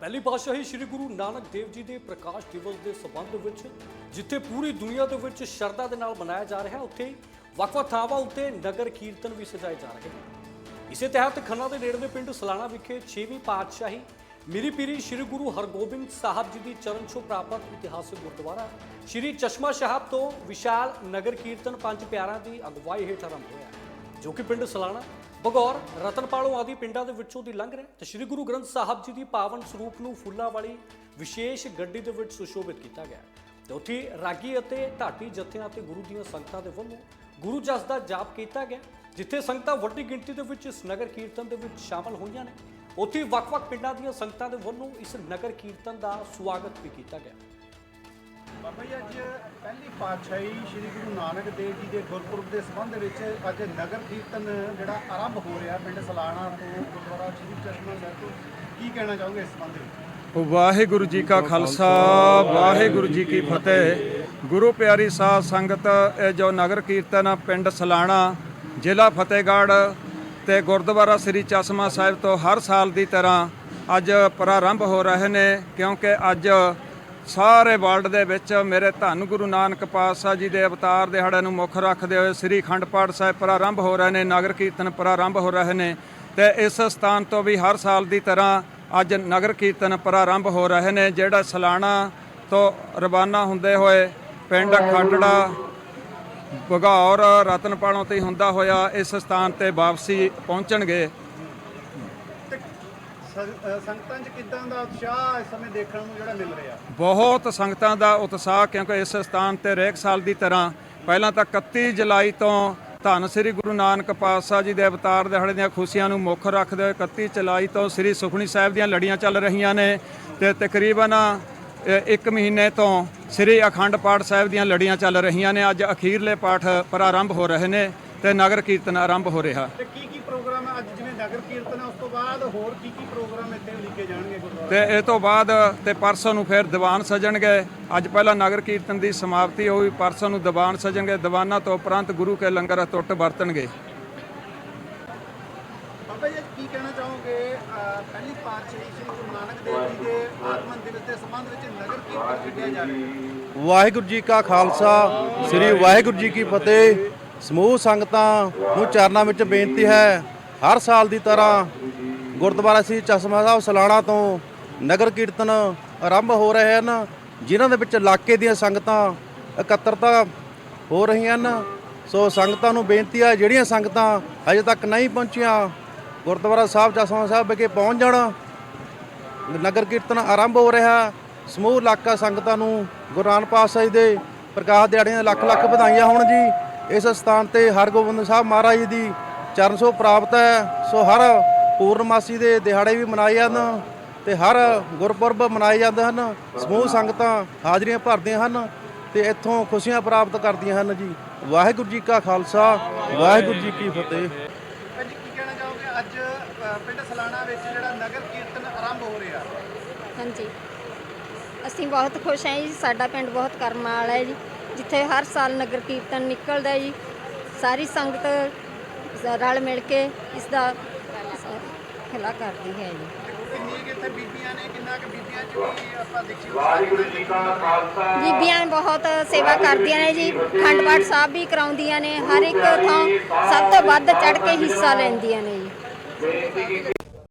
ਪਹਿਲੀ ਪਾਤਸ਼ਾਹੀ ਸ੍ਰੀ ਗੁਰੂ ਨਾਨਕ ਦੇਵ ਜੀ ਦੇ ਪ੍ਰਕਾਸ਼ ਦਿਵਸ ਦੇ ਸਬੰਧ ਵਿੱਚ, ਜਿੱਥੇ ਪੂਰੀ ਦੁਨੀਆ ਦੇ ਵਿੱਚ ਸ਼ਰਧਾ ਦੇ ਨਾਲ ਮਨਾਇਆ ਜਾ ਰਿਹਾ, ਉੱਥੇ ਵੱਖ-ਵੱਖ ਥਾਵਾਂ ਉੱਤੇ ਨਗਰ ਕੀਰਤਨ ਵੀ ਸਜਾਏ ਜਾ ਰਹੇ ਹਨ। ਇਸੇ ਤਹਿਤ ਖੰਨਾ ਦੇ ਨੇੜਲੇ ਪਿੰਡ ਸਲਾਣਾ ਵਿਖੇ 6ਵੀਂ ਪਾਤਸ਼ਾਹੀ ਮੇਰੀ ਪੀਰੀ ਸ੍ਰੀ ਗੁਰੂ ਹਰਗੋਬਿੰਦ ਸਾਹਿਬ ਜੀ ਦੀ ਚਰਨ ਛੋਹ ਪ੍ਰਾਪਤ ਇਤਿਹਾਸਕ ਗੁਰਦੁਆਰਾ, ਸ੍ਰੀ ਚਸ਼ਮਾ ਸਾਹਿਬ ਤੋਂ ਵਿਸ਼ਾਲ ਨਗਰ ਕੀਰਤਨ ਪੰਜ ਪਿਆਰਾਂ ਦੀ ਅਗਵਾਈ ਹੇਠ ਆਰੰਭ ਹੋਇਆ। ਜੋ ਕਿ ਪਿੰਡ ਸਲਾਣਾ, ਬਗੌਰ, ਰਤਨਪਾਲੋ ਆਦਿ ਪਿੰਡਾਂ ਦੇ ਵਿੱਚੋਂ ਦੀ ਲੰਘ ਰਿਹਾ ਤੇ ਸ੍ਰੀ ਗੁਰੂ ਗ੍ਰੰਥ ਸਾਹਿਬ ਜੀ ਦੀ ਪਾਵਨ ਸਰੂਪ ਨੂੰ ਫੁੱਲਾਂ ਵਾਲੀ ਵਿਸ਼ੇਸ਼ ਗੱਡੀ ਦੇ ਵਿੱਚ ਸੁਸ਼ੋਭਿਤ ਕੀਤਾ ਗਿਆ ਤੇ ਉੱਥੇ ਰਾਗੀ ਅਤੇ ਢਾਟੀ ਜਥਿਆਂ ਅਤੇ ਗੁਰੂ ਦੀਆਂ ਸੰਗਤਾਂ ਦੇ ਵੱਲੋਂ ਗੁਰੂ ਜਸ ਦਾ ਜਾਪ ਕੀਤਾ ਗਿਆ ਜਿੱਥੇ ਸੰਗਤਾਂ ਵੱਡੀ ਗਿਣਤੀ ਦੇ ਵਿੱਚ ਇਸ ਨਗਰ ਕੀਰਤਨ ਦੇ ਵਿੱਚ ਸ਼ਾਮਲ ਹੋਈਆਂ ਨੇ। ਉੱਥੇ ਵੱਖ-ਵੱਖ ਪਿੰਡਾਂ ਦੀਆਂ ਸੰਗਤਾਂ ਦੇ ਵੱਲੋਂ ਇਸ ਨਗਰ ਕੀਰਤਨ ਦਾ ਸਵਾਗਤ ਵੀ ਕੀਤਾ ਗਿਆ ਬਾਬਾ ਜੀ, ਅੱਜ ਪਹਿਲੀ ਪਾਤਸ਼ਾਹੀ ਸ੍ਰੀ ਗੁਰੂ ਨਾਨਕ ਦੇਵ ਜੀ ਦੇ ਗੁਰਪੁਰਬ ਦੇ ਸੰਬੰਧ ਵਿੱਚ ਅੱਜ ਨਗਰ ਕੀਰਤਨ ਜਿਹੜਾ ਆਰੰਭ ਹੋ ਰਿਹਾ ਪਿੰਡ ਸਲਾਣਾ ਤੋਂ ਗੁਰਦੁਆਰਾ ਸ੍ਰੀ ਚਸ਼ਮਾ ਸਾਹਿਬ ਤੋਂ। ਕੀ ਕਹਿਣਾ ਚਾਹੋਗੇ ਇਸ ਸੰਬੰਧ ਵਿੱਚ? ਵਾਹਿਗੁਰੂ ਜੀ ਕਾ ਖਾਲਸਾ, ਵਾਹਿਗੁਰੂ ਜੀ ਕੀ ਫਤਿਹ। ਗੁਰੂ ਪਿਆਰੀ ਸਾਧ ਸੰਗਤ, ਇਹ ਜੋ ਨਗਰ ਕੀਰਤਨ ਪਿੰਡ ਸਲਾਣਾ, ਜ਼ਿਲ੍ਹਾ ਫਤਿਹਗੜ੍ਹ ਤੇ ਗੁਰਦੁਆਰਾ ਸ੍ਰੀ ਚਸ਼ਮਾ ਸਾਹਿਬ ਤੋਂ ਹਰ ਸਾਲ ਦੀ ਤਰ੍ਹਾਂ ਅੱਜ ਪ੍ਰਾਰੰਭ ਹੋ ਰਹੇ ਨੇ, ਕਿਉਂਕਿ ਅੱਜ ਸਾਰੇ ਵਰਲਡ ਦੇ ਵਿੱਚ ਮੇਰੇ ਧੰਨ ਗੁਰੂ ਨਾਨਕ ਪਾਤਸ਼ਾਹ ਜੀ ਦੇ ਅਵਤਾਰ ਦਿਹਾੜੇ ਨੂੰ ਮੁੱਖ ਰੱਖਦੇ ਹੋਏ ਸ੍ਰੀ ਅਖੰਡ ਪਾਠ ਸਾਹਿਬ ਪ੍ਰਾਰੰਭ ਹੋ ਰਹੇ ਨੇ, ਨਗਰ ਕੀਰਤਨ ਪ੍ਰਾਰੰਭ ਹੋ ਰਹੇ ਨੇ ਤੇ ਇਸ ਸਥਾਨ ਤੋਂ ਵੀ ਹਰ ਸਾਲ ਦੀ ਤਰ੍ਹਾਂ ਅੱਜ ਨਗਰ ਕੀਰਤਨ ਪ੍ਰਾਰੰਭ ਹੋ ਰਹੇ ਨੇ, ਜਿਹੜਾ ਸਲਾਣਾ ਤੋਂ ਰਵਾਨਾ ਹੁੰਦੇ ਹੋਏ ਪਿੰਡ ਖਾਟੜਾ ਬਗੌਰ, ਰਤਨਪਾਲੋਂ ਤੇ ਹੁੰਦਾ ਹੋਇਆ ਇਸ ਸਥਾਨ ਤੇ ਵਾਪਸੀ ਪਹੁੰਚਣਗੇ। ਸੰਗਤਾਂ 'ਚ ਕਿਦਾਂ ਦਾ ਉਤਸ਼ਾਹ ਇਸ ਸਮੇਂ ਦੇਖਣ ਨੂੰ ਜਿਹੜਾ ਮਿਲ ਰਿਹਾ? ਬਹੁਤ ਸੰਗਤਾਂ ਦਾ ਉਤਸ਼ਾਹ ਕਿਉਂਕਿ ਇਸ ਸਥਾਨ ਤੇ ਹਰੇਕ ਸਾਲ ਦੀ ਤਰ੍ਹਾਂ ਪਹਿਲਾਂ ਤਾਂ 31 ਜੁਲਾਈ ਤੋਂ ਧੰਨ ਸ੍ਰੀ ਗੁਰੂ ਨਾਨਕ ਪਾਤਸ਼ਾਹ ਜੀ ਦੇ ਅਵਤਾਰ ਦਿਹਾੜੇ ਦੀਆਂ ਖੁਸ਼ੀਆਂ ਨੂੰ ਮੁੱਖ ਰੱਖਦੇ ਹੋਏ 31 ਜੁਲਾਈ ਤੋਂ ਸ੍ਰੀ ਸੁਖਣੀ ਸਾਹਿਬ ਦੀਆਂ ਲੜੀਆਂ ਚੱਲ ਰਹੀਆਂ ਨੇ ਤੇ ਤਕਰੀਬਨ ਇੱਕ ਮਹੀਨੇ ਤੋਂ ਸ੍ਰੀ ਅਖੰਡ ਪਾਠ ਸਾਹਿਬ ਦੀਆਂ ਲੜੀਆਂ ਚੱਲ ਰਹੀਆਂ ਨੇ। ਅੱਜ ਅਖੀਰਲੇ ਪਾਠ ਪ੍ਰਾਰੰਭ ਹੋ ਰਹੇ ਨੇ ਤੇ ਨਗਰ ਕੀਰਤਨ ਆਰੰਭ ਹੋ ਰਿਹਾ। ਤੇ ਕੀ ਕੀ ਪ੍ਰੋਗਰਾਮ ਹੈ ਅੱਜ ਜਿਵੇਂ ਨਗਰ ਕੀਰਤਨ ਹੈ ਉਸ ਤੋਂ ਬਾਅਦ ਹੋਰ ਕੀ ਕੀ ਪ੍ਰੋਗਰਾਮ ਇੱਥੇ ਲਿਖੇ ਜਾਣਗੇ ਗੁਰਦੁਆਰਾ? ਤੇ ਇਹ ਤੋਂ ਬਾਅਦ ਤੇ ਪਰਸੋਂ ਨੂੰ ਫਿਰ ਦੀਵਾਨ ਸਜਣਗੇ। ਅੱਜ ਪਹਿਲਾਂ ਨਗਰ ਕੀਰਤਨ ਦੀ ਸਮਾਪਤੀ ਹੋਈ ਪਰਸੋਂ ਨੂੰ ਦੀਵਾਨ ਸਜਣਗੇ। ਦੀਵਾਨਾਂ ਤੋਂ ਉਪਰੰਤ ਗੁਰੂ ਕੇ ਲੰਗਰ ਟੁੱਟ ਵਰਤਣਗੇ। ਬਾਬਾ ਜੀ ਕੀ ਕਹਿਣਾ ਚਾਹੋਗੇ? ਪਹਿਲੀ ਪਾਤਸ਼ਾਹੀ ਸ੍ਰੀ ਗੁਰੂ ਨਾਨਕ ਦੇਵ ਜੀ ਦੇ ਆਗਮਨ ਦਿਵਸ ਦੇ ਸੰਬੰਧ ਵਿੱਚ ਨਗਰ ਕੀਰਤਨ ਕੱਢਿਆ ਜਾ ਰਿਹਾ ਹੈ ਵਾਹਿਗੁਰੂ ਜੀ ਕਾ ਖਾਲਸਾ ਸ੍ਰੀ ਵਾਹਿਗੁਰੂ ਜੀ ਕੀ ਫਤਿਹ। ਸਮੂਹ ਸੰਗਤਾਂ ਨੂੰ ਚਰਨਾਂ ਵਿੱਚ ਬੇਨਤੀ ਹੈ ਹਰ ਸਾਲ ਦੀ ਤਰ੍ਹਾਂ ਗੁਰਦੁਆਰਾ ਸ੍ਰੀ ਚਸ਼ਮਾ ਸਾਹਿਬ ਸਲਾਣਾ ਤੋਂ ਨਗਰ ਕੀਰਤਨ ਆਰੰਭ ਹੋ ਰਹੇ ਹਨ, ਜਿਨ੍ਹਾਂ ਦੇ ਵਿੱਚ ਇਲਾਕੇ ਦੀਆਂ ਸੰਗਤਾਂ ਇਕੱਤਰਤਾ ਹੋ ਰਹੀਆਂ ਹਨ। ਸੋ ਸੰਗਤਾਂ ਨੂੰ ਬੇਨਤੀ ਹੈ ਜਿਹੜੀਆਂ ਸੰਗਤਾਂ ਅਜੇ ਤੱਕ ਨਹੀਂ ਪਹੁੰਚੀਆਂ, ਗੁਰਦੁਆਰਾ ਸਾਹਿਬ ਚਸ਼ਮਾ ਸਾਹਿਬ ਵਿਖੇ ਪਹੁੰਚ ਜਾਣ। ਨਗਰ ਕੀਰਤਨ ਆਰੰਭ ਹੋ ਰਿਹਾ, ਸਮੂਹ ਇਲਾਕਾ ਸੰਗਤਾਂ ਨੂੰ ਗੁਰੂ ਨਾਨਕ ਪਾਤਸ਼ਾਹ ਜੀ ਦੇ ਪ੍ਰਕਾਸ਼ ਦਿਹਾੜੀਆਂ ਲੱਖ ਲੱਖ ਵਧਾਈਆਂ ਹੋਣ ਜੀ। ਇਸ ਸਥਾਨ ਤੇ ਹਰਗੋਬਿੰਦ ਸਾਹਿਬ ਮਹਾਰਾਜ ਜੀ ਦੀ ਚਰਨ ਛੋਹ ਪ੍ਰਾਪਤ ਹੈ। ਸੋ ਹਰ ਪੂਰਨਮਾਸੀ ਦੇ ਦਿਹਾੜੇ ਵੀ ਮਨਾਏ ਜਾਂਦੇ ਹਨ ਤੇ ਹਰ ਗੁਰਪੁਰਬ ਮਨਾਏ ਜਾਂਦੇ ਹਨ। ਸਮੂਹ ਸੰਗਤਾਂ ਹਾਜ਼ਰੀਆਂ ਭਰਦੀਆਂ ਹਨ ਤੇ ਇੱਥੋਂ ਖੁਸ਼ੀਆਂ ਪ੍ਰਾਪਤ ਕਰਦੀਆਂ ਹਨ ਜੀ। ਵਾਹਿਗੁਰੂ ਜੀ ਕਾ ਖਾਲਸਾ ਵਾਹਿਗੁਰੂ ਜੀ ਕੀ ਫਤਿਹ। ਅੱਜ ਕੀ ਕਹਿਣਾ ਚਾਹੋਗੇ? ਅੱਜ ਅ, ਪਿੰਡ ਸਲਾਣਾ ਵਿੱਚ ਜਿਹੜਾ ਨਗਰ ਕੀਰਤਨ ਆਰੰਭ ਹੋ ਰਿਹਾ। ਹਾਂਜੀ। ਅਸੀਂ ਬਹੁਤ ਖੁਸ਼ ਹਾਂ ਜੀ। ਸਾਡਾ ਪਿੰਡ ਬਹੁਤ ਕਰਮਾਂ ਵਾਲਾ ਹੈ ਜੀ। ਜਿੱਥੇ ਹਰ ਸਾਲ ਨਗਰ ਕੀਰਤਨ ਨਿਕਲਦਾ ਹੈ ਜੀ। ਸਾਰੀ ਸੰਗਤ ਸ- ਰਲ ਮਿਲ ਕੇ ਇਸ ਦਾ ਖਿਲਾ ਕਰਦੀ ਹੈ ਜੀ। ਕਿੰਨੀ ਕੁ ਇੱਥੇ ਬੀਬੀਆਂ ਨੇ ਕਿੰਨਾ ਕੁ ਬੀਬੀਆਂ ਚ ਵੀ ਆਪਾਂ ਦੇਖੀ ਵਾਹਿਗੁਰੂ ਜੀ ਬੀਬੀਆਂ ਬਹੁਤ ਸੇਵਾ ਕਰਦੀਆਂ ਨੇ ਜੀ ਖੰਡ ਪਾਠ ਸਾਹਿਬ ਵੀ ਕਰਾਉਂਦੀਆਂ ਨੇ ਹਰ ਇੱਕ ਥਾਂ ਸਭ ਤੋਂ ਵੱਧ ਚੜ ਕੇ ਹਿੱਸਾ ਲੈਂਦੀਆਂ ਨੇ ਜੀ।